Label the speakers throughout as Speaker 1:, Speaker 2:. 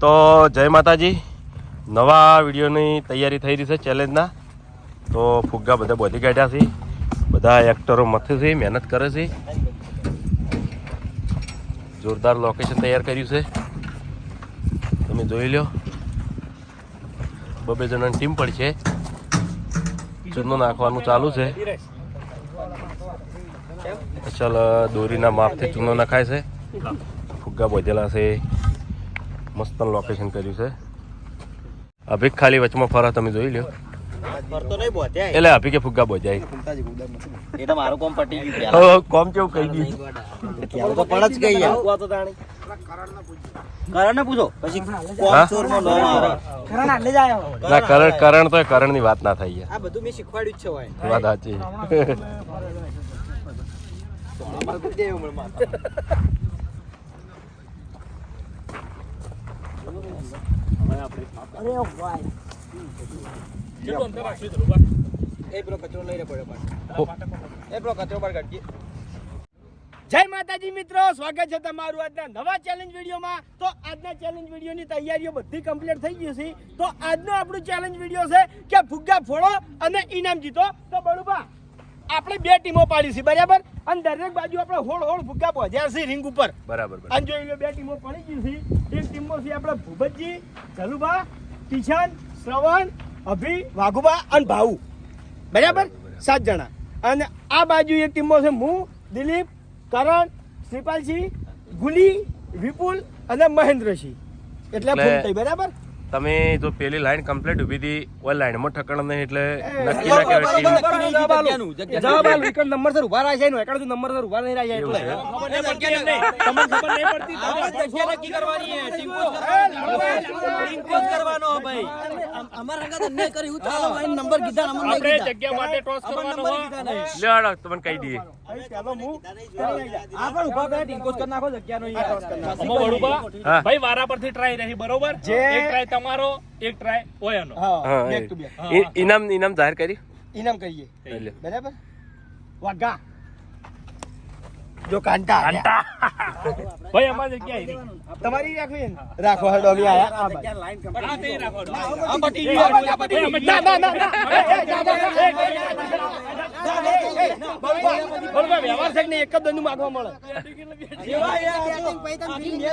Speaker 1: તો જય માતાજી. નવા વિડીયોની તૈયારી થઈ રહી છે ચેલેન્જના તો ફુગ્ગા બધા બોધી કાઢ્યા છે. બધા એક્ટરો મથે છે, મહેનત કરે છે. જોરદાર લોકેશન તૈયાર કર્યું છે. તમે જોઈ લો બબે જણાની ટીમ પણ છે. ચૂનો નાખવાનું ચાલુ છે. ચાલ, દોરીના માપથી ચૂનો નખાય છે. ફુગ્ગા બોધેલા છે. મસ્ત લોકેશન કર્યું છે. અભિક ખાલી વચમાં ફરા તમે જોઈ લ્યો. એટલે અભી કે ફુગ્ગા બોજાય.
Speaker 2: એ તો મારું કોમ પટી ગયું
Speaker 1: કોમ કેવું કહી ગયું?
Speaker 2: તો પણ જ ગઈ યાર કરણ ને પૂછો. પછી નો
Speaker 1: કરણ કરણ તો કરણની વાત ના થઈ
Speaker 2: આ બધું મેં શીખવાડ્યું જ છે હોય
Speaker 1: વાત સાચી.
Speaker 2: એ પેલો કચરો લઈ રહ્યો. એ બ્રો કચરો પર કાઢજે
Speaker 3: જય માતાજી મિત્રો, સ્વાગત છે તમારું આજના નવા ચેલેન્જ વિડીયોમાં તો આજના ચેલેન્જ વિડીયોની તૈયારીઓ બધી કમ્પ્લીટ થઈ ગઈ છે તો આજનો આપણું ચેલેન્જ વીડિયો છે કે ફુગ્ગા ફોડો અને ઇનામ જીતો તો બળુબા આપણે બે ટીમો પાડી છે બરાબર? અને દરેક બાજુ આપણે હોળ હોળ ફુગ્ગા પહોંચ્યા છે રિંગ ઉપર.
Speaker 1: બરાબર
Speaker 3: અને જોઈ લો બે ટીમો પડી ગઈ છે એક ટીમો છે આપણે ભૂપતજી જલુભા કિશન શ્રવણ અભી વાઘુબા અને ભાઉ. બરાબર? સાત જણા. અને આ બાજુ એક ટીમો છે હું દિલીપ કરણ શ્રીપાલસિંહ ગુલી વિપુલ અને મહેન્દ્રસિંહ. એટલે
Speaker 1: એટલે-
Speaker 3: ફૂલ થઈ બરાબર?
Speaker 1: તમે જો પેલી લાઈન કમ્પ્લીટ ઊભી હતી ઓલ લાઈનમાં ઠકણ નહીં એટલે નક્કી ના કહેવાય. ટીમ
Speaker 3: નંબર સર ઊભા રહ્યા છે નો એકડ નંબર સર ઊભા નહીં રહ્યા એટલે. તમને ખબર નહીં પડતી.
Speaker 2: જગ્યા નક્કી કરવાની છે. ટીમ કોચ કરવાનો. ટીમ પોસ્ટ કરવાનો ભાઈ. અમાર હંગાત અન્યાય કરી હું ચાલો ભાઈ નંબર કીધા અમને
Speaker 3: આપણે જગ્યા માટે ટોસ કરવાનો
Speaker 2: નંબર
Speaker 3: હોય.
Speaker 2: કીધા નહીં.
Speaker 1: લ્યો હાલો, તમને કહી દઈએ.
Speaker 3: ચાલો હું
Speaker 2: આ પણ ઊભા કરે ટીમ કરી નાખો જગ્યાનો યાર
Speaker 4: અમો વડુબા ભાઈ વારા પરથી ટ્રાય રહી બરોબર?
Speaker 3: જે-
Speaker 4: એક ટ્રાય તમારો એક ટ્રાય ઓયાનો.
Speaker 3: હા
Speaker 1: હા
Speaker 3: બેક ટુ બેક
Speaker 1: ઇનામ ઇનામ જાહેર કરી?
Speaker 3: ઇનામ કરીએ બરાબર? વાઘા. જો કાંટા
Speaker 4: ભાઈ અમાર જગ્યા
Speaker 3: તમારી રાખવી રાખો હેડો અમે આયા આ લાઈન
Speaker 4: કમ્પ્લીટ આ તે રાખો
Speaker 2: આ પટી ગયું આ પટી
Speaker 3: ના, ના, ના, ના. એ, એ, જા, જા, જા, એ, એ, એ, જા, જા, એ, એ, બરોબર, બરોબર, વ્યવહાર છે ને એક જ દંડ માંગવા મળે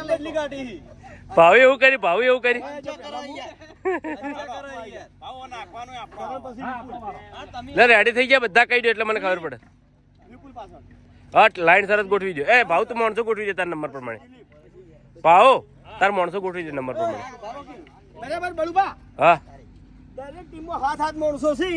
Speaker 2: બદલી કાઢી
Speaker 1: ભાવે એવું કરી ભાવે એવું કરી લે રેડી થઈ ગયા બધા કહી દો એટલે મને ખબર પડે હા લાઈન સરસ ગોઠવી દો. એ ભાવ તું માણસો ગોઠવી દે તાર નંબર પ્રમાણે. ભાવ તાર માણસો ગોઠવી છે નંબર પ્રમાણે.
Speaker 3: બરાબર બળુબા?
Speaker 1: હા.
Speaker 3: દરેક ટીમમાં હાથ હાથ માણસો છે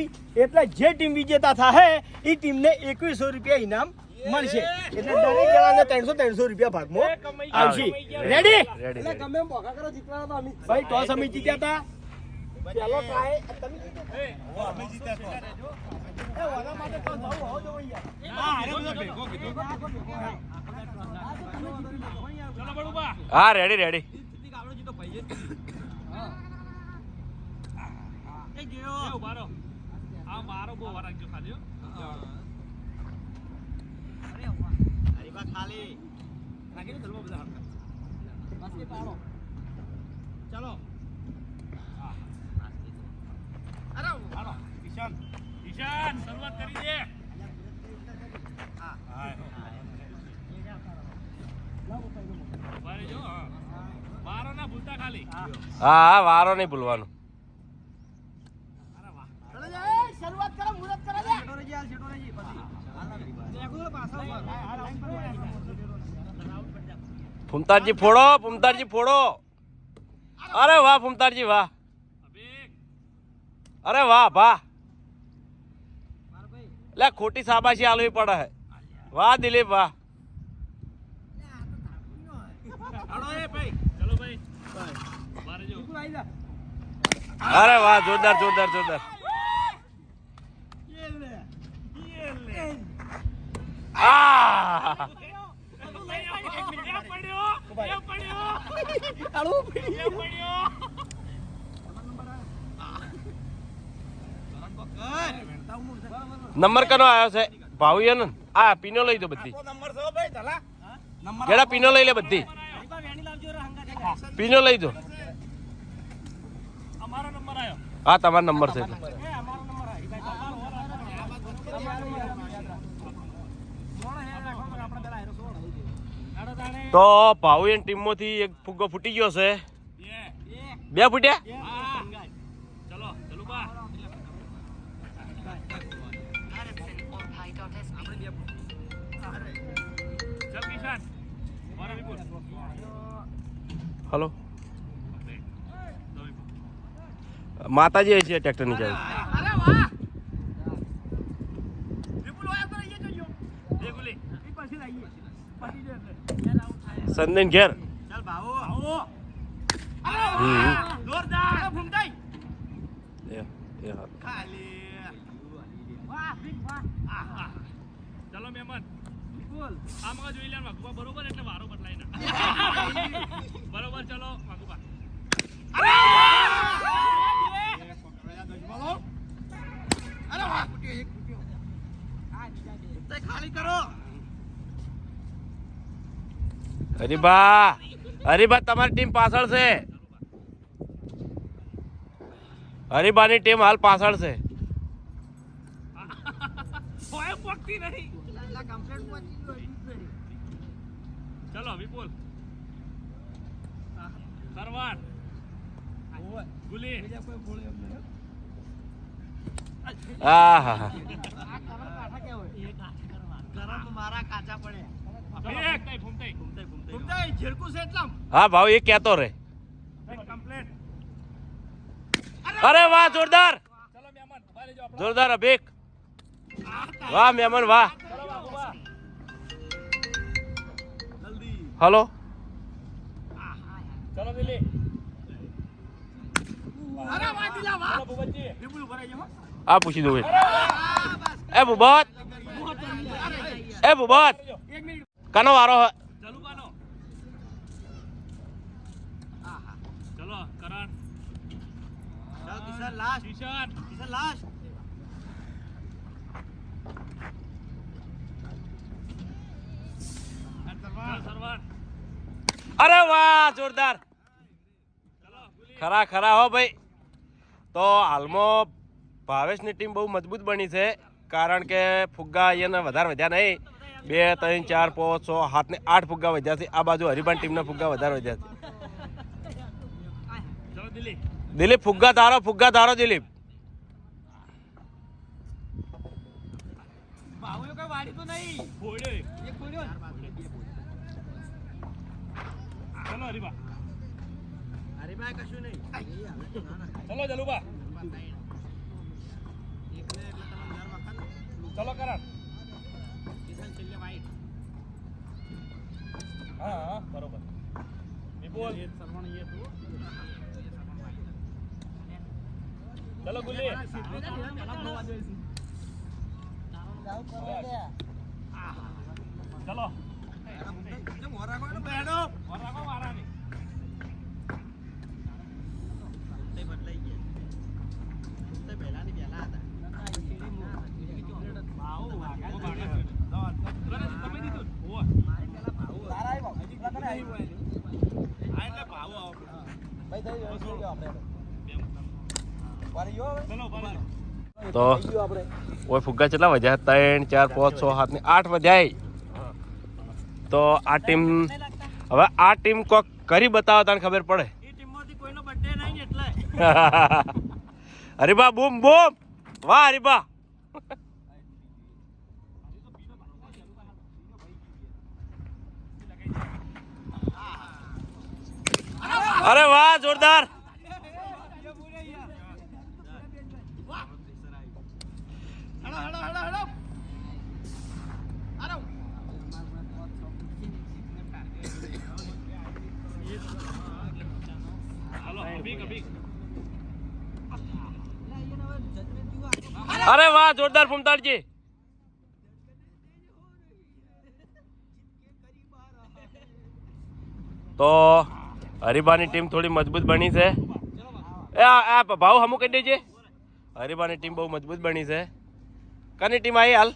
Speaker 3: એટલે જે ટીમ વિજેતા થાય એ ટીમને એકવીસો રૂપિયા ઇનામ મળશે. એટલે દરેક જણાને ત્રણસો ત્રણસો રૂપિયા ભાગમાં આવશે. Ready
Speaker 1: ready.
Speaker 3: ગમે મોકા કરો જીતવાના તો અમે. ભાઈ ટોસ અમે જીત્યા હતા પેલો ટ્રાય તમે જીત્યા એ ઓના માટે ટોસ ભાવ હોવો જોઈએ યાર.
Speaker 4: ચલો વડુબા.
Speaker 1: હા રેડી રેડી.
Speaker 4: ચલો. અરે. ઈશાન ઈશાન શરૂઆત કરી દે હા.
Speaker 1: વારો નહીં ભૂલવાનો. ફૂમતારજી ફોડો, ફુમતારજી ફોડો અરે વાહ, ફુમતારજી, વાહ અરે વાહ વાહ લે, ખોટી સાબાશી આલવી પડે વાહ દિલીપ વાહ.
Speaker 4: ભાઈ.
Speaker 1: અરે વાહ જોરદાર જોરદાર જોરદાર. નંબર કનો આવ્યો છે? ભાવી ને આ પીનો લઈ દો બધી ગેડા પીનો લઈ લે બધી પીનો લઈ દો હા તમારો નંબર છે. તો ભાવિન ટીમમાંથી એક ફુગ્ગો ફૂટી ગયો છે
Speaker 4: બે
Speaker 1: ફૂટ્યા
Speaker 3: પછી લાવીએ પછી દે એટલે
Speaker 1: સંદેન ઘેર.
Speaker 3: ચાલ. જોરદાર ભૂમતાઈ
Speaker 1: એ એ હા.
Speaker 3: ખાલી વાહ બિગ વાહ
Speaker 4: આહા. ચલો મહેમાન
Speaker 3: વિપુલ
Speaker 4: આમાં જોઈ લે વાગુબા બરોબર એટલે વારો બદલાય ના. બરોબર ચલો
Speaker 3: કરો
Speaker 1: હરીબા હરીબા તમારી ટીમ પાછળ છે. હરીબાની ટીમ હાલ પાછળ છે.
Speaker 4: ઓય પકતી નહીં. ચલો વિપુલ. સરવાર ગુલી.
Speaker 1: હા હા હા ભાવ એ રે અરે વાહ જોરદાર. જોરદાર અભિક. વાહ મહેમાન વાહ. હલો.
Speaker 4: ચલો દિલ્હી
Speaker 1: આ પૂછી દઉં એ. એ ભૂબત એ ભૂબત કનો વારો હે?
Speaker 4: ચલો કરણ.
Speaker 3: કિશન લાસ્ટ
Speaker 4: કિશન.
Speaker 3: લાસ્ટ
Speaker 1: અરે વાહ, જોરદાર. ખરા ખરા હો ભાઈ. તો હાલમાં ભાવેશની ટીમ બહુ મજબૂત બની છે, કારણ કે ફુગ્ગા અહીંયા વધારે વધ્યા નહીં. બે, ત્રણ, ચાર, પાંચ, છ, સાત ને આઠ ફુગ્ગા વધ્યા છે. આ બાજુ હરિભાન ટીમના ફુગ્ગા વધારે વધ્યા છે. દિલીપ, ફુગ્ગા ધારો ફુગ્ગા ધારો દિલીપ.
Speaker 3: તો નહીં
Speaker 4: ફોડ્યો એક.
Speaker 3: એક ખોલ્યો
Speaker 4: ચલો હરીબા
Speaker 3: હરીબા કશું નહીં
Speaker 4: ચલો જલુબા ચલો કરણ હા હા બરોબર વિપુલ ચલો ગુલ્લી ચલો વરાગો વારાની તમે દીધું ઓય ચલો બરાબર
Speaker 1: તો ઓય ફુગ્ગા કેટલા વધ્યા? ત્રણ, ચાર, પાંચ, છ, સાત ને આઠ વધ્યા તો આ ટીમ, હવે આ ટીમ કોક કરી બતાવો તને ખબર પડે. હરીબા, બૂમ બૂમ. વાહ, હરીબા. અરે વાહ, જોરદાર.
Speaker 3: હેડો હેડો હેડો હેડો આરો
Speaker 1: અરે વાહ, જોરદાર ફૂમતાડજી તો હરીબાની ટીમ થોડી મજબૂત બની છે. એ ભાવ હમું કહી દેજે. હરીબાની ટીમ બહુ મજબૂત બની છે. કની ટીમ આવી હાલ?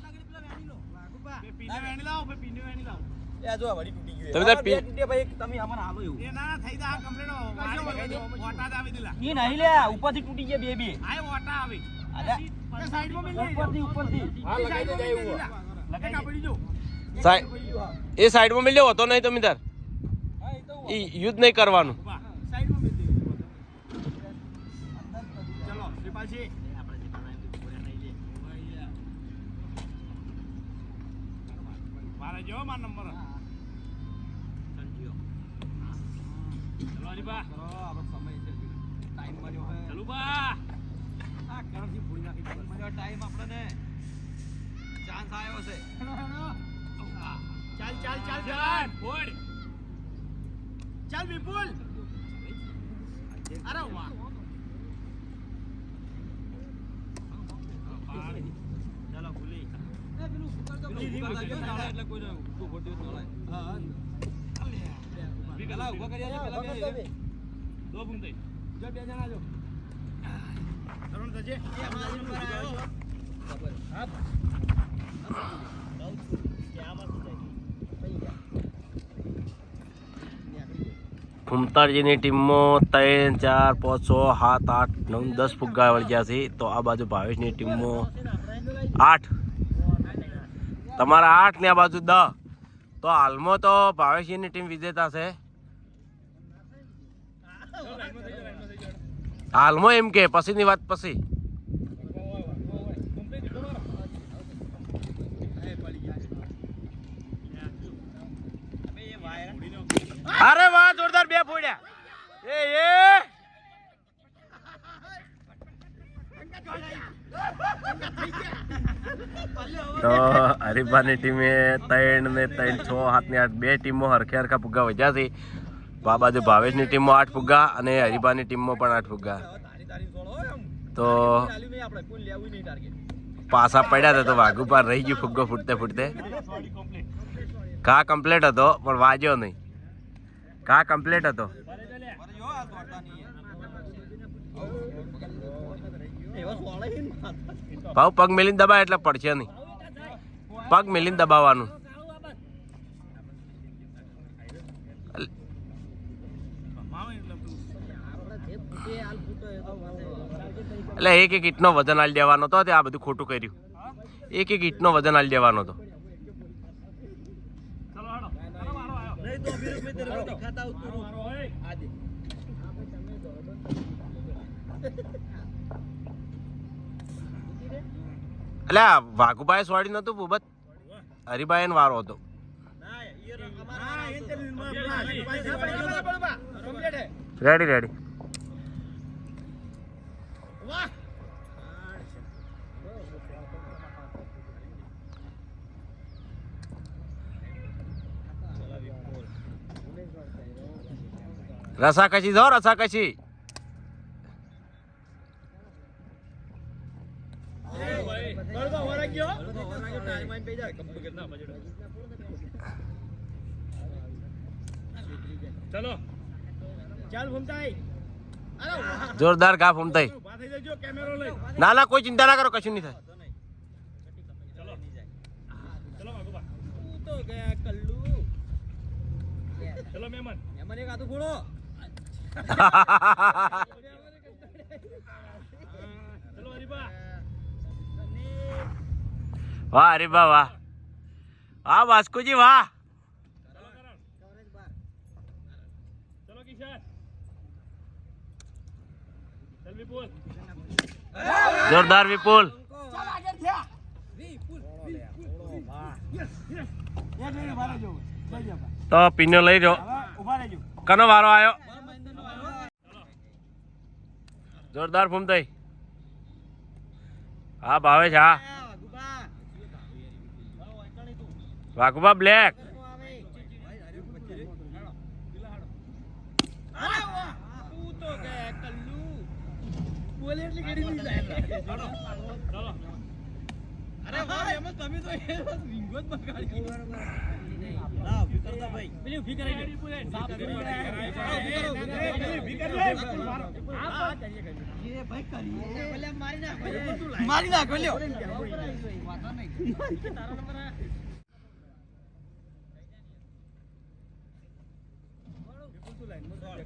Speaker 3: પીને વેણી લાવો ભાઈ પીને વેણી લાવો
Speaker 2: એ આ જો આ વળી તૂટી ગયું
Speaker 1: તમે તાર પી
Speaker 2: ભાઈ તમે અમને હાલો એવું.
Speaker 4: એ ના ના થઈ જા કમ્પ્લીટ ઓટા જ આવી દિલા
Speaker 2: ઈ નહીં લે ઉપરથી તૂટી ગયા બે બે.
Speaker 4: આ ઓટા આવી.
Speaker 2: અરે
Speaker 3: સાઈડમાં મિલ જાય
Speaker 2: ઉપરથી ઉપરથી.
Speaker 3: હા લગાઈ દે એવું. લગાઈ પડી જો.
Speaker 1: સાઈ- એ સાઈડમાં મિલ્યો હતો નહીં તમે તાર એ યુદ્ધ નહીં કરવાનું
Speaker 3: સાઈડમાં મિલ દે ચલો શ્રીપાલજી
Speaker 4: મારે જો માર નંબર ચલો હરીબા ચલો બા.
Speaker 2: ટાઈમ આપણને. ચાન્સ આવ્યો છે.
Speaker 3: ચાલ ચાલ ચાલ
Speaker 4: ચાલ
Speaker 3: ચાલ
Speaker 4: ફોડ
Speaker 3: ચાલ વિપુલ. અરે વાહ
Speaker 2: ચાલો ભૂલી
Speaker 4: દો બૂમ થઈ
Speaker 3: જો બે જણા જો તરુણ થજે
Speaker 1: ફૂમતારજીની ટીમમાં ત્રણ, ચાર, પાંચ, છ, સાત, આઠ, નવ, દસ ફુગ્ગા વળગ્યા છે. તો આ બાજુ ભાવેશની ટીમમાં આઠ. તમારા આઠ ને આ બાજુ દસ તો હાલમાં તો ભાવેશીની ટીમ વિજેતા છે. હાલમાં એમ કે પછીની વાત પછી. અરે વાહ જોરદાર બે ફોડ્યા. એ એ. તો હરીફાની ટીમે ત્રણ ને ત્રણ છ સાત ને આઠ બે ટીમો હરખે હરખા ફુગ્ગા વધ્યા છે. બાબા બાજુ ભાવેશની ટીમમાં આઠ ફુગ્ગા અને હરીફાની ટીમમાં પણ આઠ ફુગ્ગા. તો પાસા પડ્યા હતા તો વાઘુ પાર રહી ગયું ફુગ્ગો ફૂટતે ફૂટતે. કા કમ્પ્લેટ હતો, પણ વાજ્યો નહીં. કા કમ્પ્લેટ હતો? ભાવ પગ મેલીને દબાય એટલે પડશે નહીં. પગ મેલીને દબાવવાનું. એટલે એક એક ઈટનો વજન આલી દેવાનો હતો તે આ બધું ખોટું કર્યું. એક એક ઈટનો વજન આલી દેવાનો હતો એટલે વાઘુભાઈ સોડી નતું ભૂબત હરિભાઈ વારો હતો. રેડી રેડી
Speaker 3: રસા
Speaker 1: રસાકશી જો
Speaker 3: ગળગો ગયો.
Speaker 4: ચલો.
Speaker 3: ચાલ ઘૂમતાઈ અરે
Speaker 1: જોરદાર ઘા ફૂમતાઈ
Speaker 3: ઊભા થઈ જજો કેમેરો લઈ.
Speaker 1: ના ના કોઈ ચિંતા ના કરો કશું નહીં થાય.
Speaker 4: ચલો. ચલો વાઘુબા
Speaker 2: તો ગયા કલ્લુ.
Speaker 4: ચલો મહેમાન.
Speaker 2: એમાં એક હાથું ફોડો.
Speaker 4: ચલો હરીબા.
Speaker 1: વાહ, અરે બા વાહ. વાહ, વાસ્કુજી, વાહ. જોરદાર વિપુલ. તો પીનો લઈ રહ્યો કનો વારો આવ્યો જોરદાર ફૂમતાઈ હા, ભાવે છે, હા. વાઘુબા બ્લેક
Speaker 2: તું તો ગયા કલ્લુ. બોલે એટલી ઘડી નહીં જાય.
Speaker 4: ચલો
Speaker 2: અરે વાહ, એમાં તમે તો એ વિંગો જ બગાડી. લાવ, ઊભી કર દો ભાઈ. પેલી ઊભી કરાઈ દે. સાફ કરી દે. હા, ઊભી કરો, ઊભી કરો. એ ભાઈ કરીએ. પેલા મારી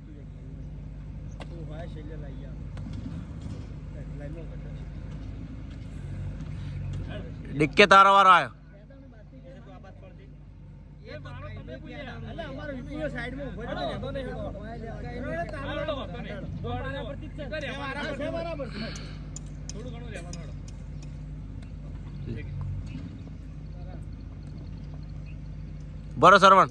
Speaker 2: નાખો. મારી નાખો લ્યો. ડિક્કે તારો વારો આવ્યો
Speaker 3: સાઈડમાં ઊભો છે, રહેતો નહીં હતો. એનો તારો
Speaker 4: હાલો, વાંધો નહીં. દોડાના પરથી જ છે.
Speaker 3: છે, બરાબર છે, બરાબર છે.
Speaker 4: થોડું ઘણું રહેવાનું હાલો.
Speaker 2: બરો સરવણ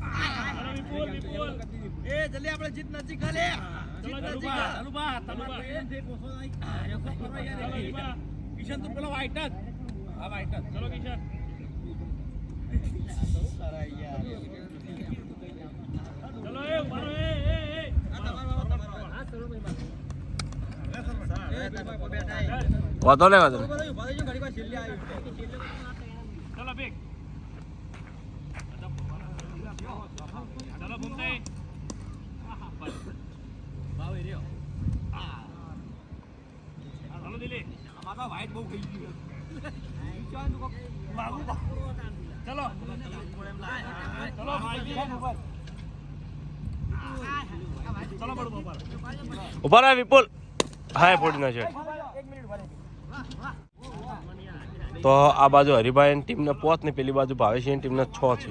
Speaker 3: આલે છે?
Speaker 4: ચલો ચલો ભગવા ભગવા ચલો ભૂપતજી ચલો વિપુલ વિપુલ ચલો ધનુભા ધનુભા ધનુભા ચલો ધનુભા કિશન તું પેલો white જ. હા white જ. ચલો કિશન. ચલો એ મારો એ એ એ.
Speaker 2: વધો ને વધો
Speaker 4: ચલો બેગ ચલો ભૂમતે ચલો દિલી ચલો ચલો ભાઈ ચલો બડું બપોર
Speaker 2: ઊભા રહ્યા વિપુલ હા ફોડી નાખ્યો. તો આ બાજુ હરિભાઈ ટીમને પોત ને પેલી બાજુ ભાવેશ ટીમને છ છે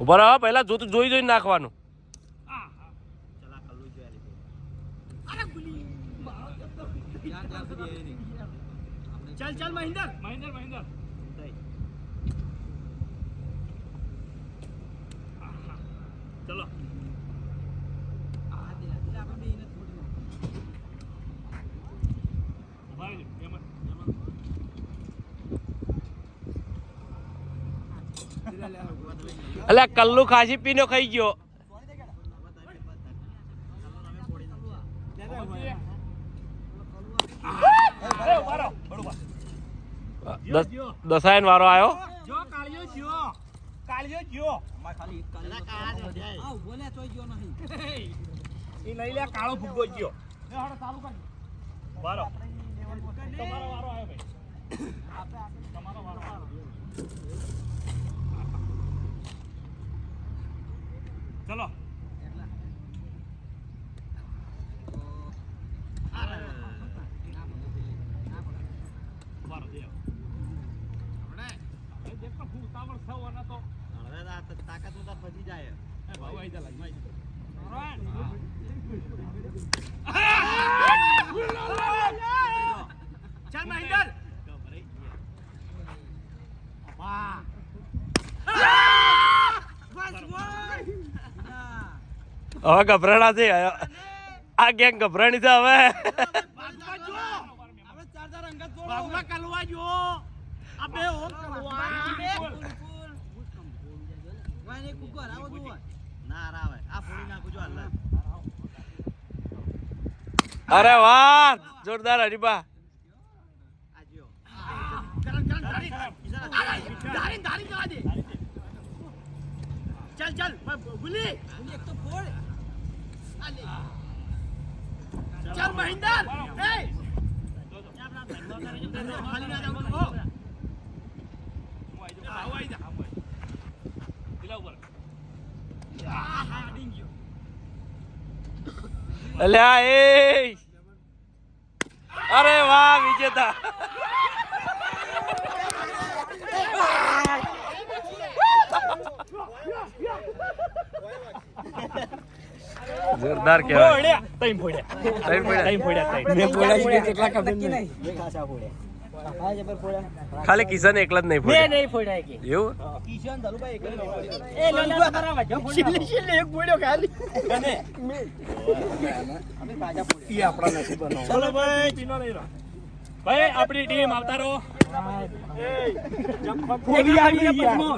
Speaker 4: ઊભા રહો
Speaker 2: પહેલા જોતું જોઈ જોઈને નાખવાનું.
Speaker 4: આ હા
Speaker 3: ચાલ ચાલ મહિન્દર
Speaker 4: મહિન્દર મહેન્દ્ર ચલો ઊભા રહેજો, એમ જ.
Speaker 2: એટલે કલ્લુ ખાસી પીનો ખાઈ ગયો દસાયન વારો આવ્યો
Speaker 3: કાળો કર
Speaker 4: ઊભા રહો. તમારો વારો આવ્યો ભાઈ તમારો વારો આવ્યો. ચલો ઊભા રહો, જઈ આવો. એ જેટલો ઉતાવળ થયો એના તો એ ભાવ આઈ જા લાગી, આઈ જા.
Speaker 3: ચાલ મહિન્દર
Speaker 2: હવે ગભરાણા છે. આ ગેંગ ગભરાણી છે હવે.
Speaker 1: અરે વાહ જોરદાર હરીબા
Speaker 3: ચાલ ચાલ. ભૂલી. એક તો ફોડ ચાલ મહિન્દર એ. ખાલી ના જાવ ઓ
Speaker 4: આવો જા દિલા ઉપર.
Speaker 1: અલ્યા એ. અરે વાહ વિજેતા. જોરદાર કહેવાય.
Speaker 4: તઈ ફોડ્યા.
Speaker 1: તઈ
Speaker 4: ફોડ્યા. તઈ
Speaker 3: ફોડ્યા કેટલા ખબર નહીં.
Speaker 1: ખાલી કિશન એકલા જ નહીં
Speaker 3: મેં નહીં ફોડ્યા કે
Speaker 1: એવું?
Speaker 3: એ લોલા બરાબર. જો છેલ્લે છેલ્લે એક ફોડ્યો ખાલી.
Speaker 4: ચલો ભાઈ આપણી ટીમ આવતા રહો.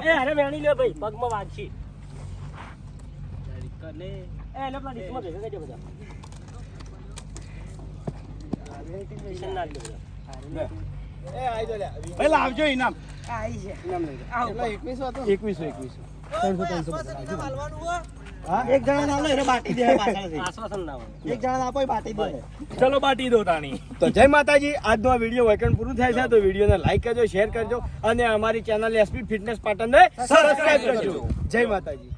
Speaker 3: એ અરે વેણી લે ભાઈ પગમાં વાગશી. એ એટલે પેલા ડીશમાં ભેગા કરજો બધા. ડીશન નાખ દો બધા.
Speaker 2: ભાઈ લાવજો ઇનામ એક જણા ના લો એને બાટી દે પાછળથી.
Speaker 3: આશ્વાસન ના હોય
Speaker 2: એક જણા બાટી દે.
Speaker 4: ચલો બાટી દો તાણી.
Speaker 3: તો જય માતાજી આજનો આ વીડિયો વેકન પૂરું થાય છે તો વિડીયોને લાઈક કરજો શેર કરજો અને અમારી ચેનલ એસપી ફિટનેસ પાટણને સબસ્ક્રાઇબ કરજો. જય માતાજી.